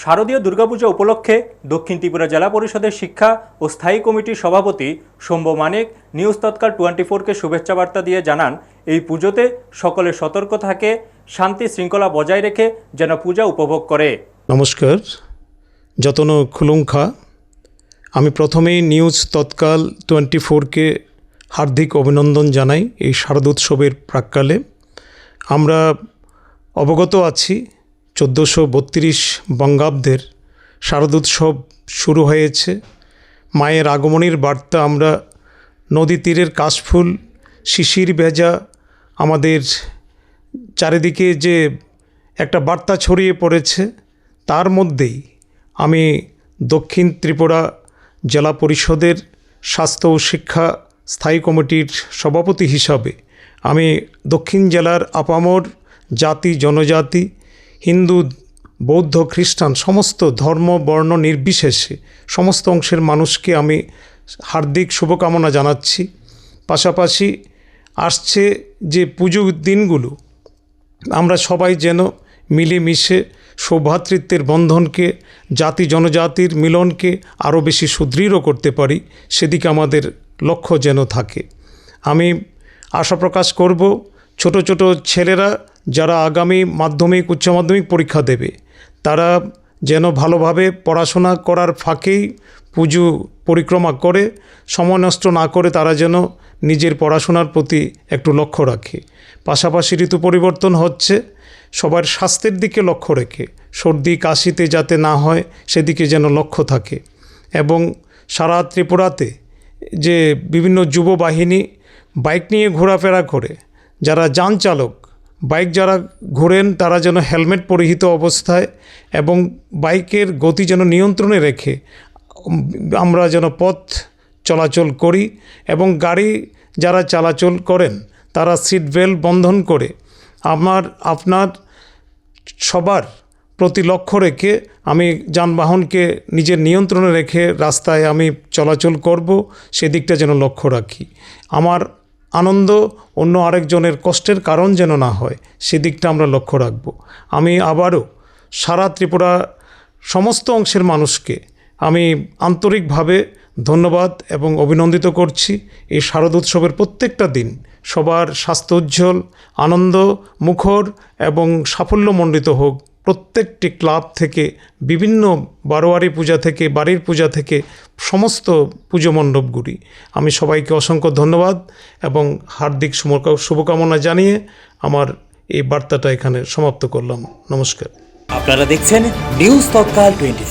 শারদীয় দুর্গাপূজা উপলক্ষে দক্ষিণ ত্রিপুরা জেলা পরিষদের শিক্ষা ও স্থায়ী কমিটির সভাপতি শম্ভ মানিক নিউজ তৎকাল টোয়েন্টি ফোরকে শুভেচ্ছা বার্তা দিয়ে জানান, এই পুজোতে সকলে সতর্ক থাকে, শান্তি শৃঙ্খলা বজায় রেখে যেন পূজা উপভোগ করে। নমস্কার, যতন খুলুংখা। আমি প্রথমেই নিউজ তৎকাল টোয়েন্টি ফোরকে হার্দিক অভিনন্দন জানাই এই শারদোৎসবের প্রাককালে। আমরা অবগত আছি চোদ্দোশো বত্রিশ বঙ্গাব্দের শারদোৎসব শুরু হয়েছে। মায়ের আগমনের বার্তা আমরা নদী তীরের কাশফুল, শিশির ভেজা, আমাদের চারিদিকে যে একটা বার্তা ছড়িয়ে পড়েছে, তার মধ্যেই আমি দক্ষিণ ত্রিপুরা জেলা পরিষদের স্বাস্থ্য ও শিক্ষা স্থায়ী কমিটির সভাপতি হিসাবে আমি দক্ষিণ জেলার আপামর জাতি, জনজাতি হিন্দু, বৌদ্ধ, খ্রিস্টান, সমস্ত ধর্ম, বর্ণ নির্বিশেষে সমস্ত অংশের মানুষকে আমি হার্দিক শুভকামনা জানাচ্ছি। পাশাপাশি আসছে যে পুজোর দিনগুলো, আমরা সবাই যেন মিলেমিশে সৌভ্রাতৃত্বের বন্ধনকে, জাতি জনজাতির মিলনকে আরও বেশি সুদৃঢ় করতে পারি, সেদিকে আমাদের লক্ষ্য যেন থাকে। আমি আশা প্রকাশ করব, ছোট ছোট ছেলেরা যারা আগামী মাধ্যমিক, উচ্চ মাধ্যমিক পরীক্ষা দেবে, তারা যেন ভালোভাবে পড়াশোনা করার ফাঁকেই পুজো পরিক্রমা করে, সময় নষ্ট না করে তারা যেন নিজের পড়াশোনার প্রতি একটু লক্ষ্য রাখে। পাশাপাশি ঋতু পরিবর্তন হচ্ছে, সবার স্বাস্থ্যের দিকে লক্ষ্য রেখে, সর্দি, কাশিতে যাতে না হয়, সেদিকে যেন লক্ষ্য থাকে। এবং সারা ত্রিপুরাতে যে বিভিন্ন যুব বাহিনী বাইক নিয়ে ঘোরাফেরা করে, যারা যান চালক বাইক যারা ঘোরেন, তারা যেন হেলমেট পরিহিত অবস্থায় এবং বাইকের গতি যেন নিয়ন্ত্রণে রেখে, আমরা যেন পথ চলাচল করি এবং গাড়ি যারা চলাচল করেন, তারা সিট বেল্ট বন্ধন করে, আমার, আপনার সবার প্রতি লক্ষ্য রেখে আমি যানবাহনকে নিজের নিয়ন্ত্রণে রেখে রাস্তায় আমি চলাচল করব, সেদিকটা যেন লক্ষ্য রাখি। আমার আনন্দ, অন্য আরেকজনের কষ্টের কারণ যেন না হয় সেদিকটা আমরা লক্ষ্য রাখব। আমি আবারও সারা ত্রিপুরা সমস্ত অংশের মানুষকে আমি আন্তরিকভাবে ধন্যবাদ এবং অভিনন্দিত করছি। এই শারদ উৎসবের প্রত্যেকটা দিন সবার স্বাস্থ্য উজ্জ্বল আনন্দ, মুখর এবং সাফল্যমণ্ডিত হোক। প্রত্যেকটি ক্লাব থেকে, বিভিন্ন বারোয়ারি পূজা থেকে, বাড়ির পূজা থেকে সমস্ত পুজো মণ্ডপগুলি। আমি সবাইকে অসংখ্য ধন্যবাদ এবং হার্দিক শুভকা- শুভকামনা জানিয়ে আমার এই বার্তাটা এখানে সমাপ্ত করলাম। নমস্কার। আপনারা দেখছেন নিউজ তৎকাল টোয়েন্টি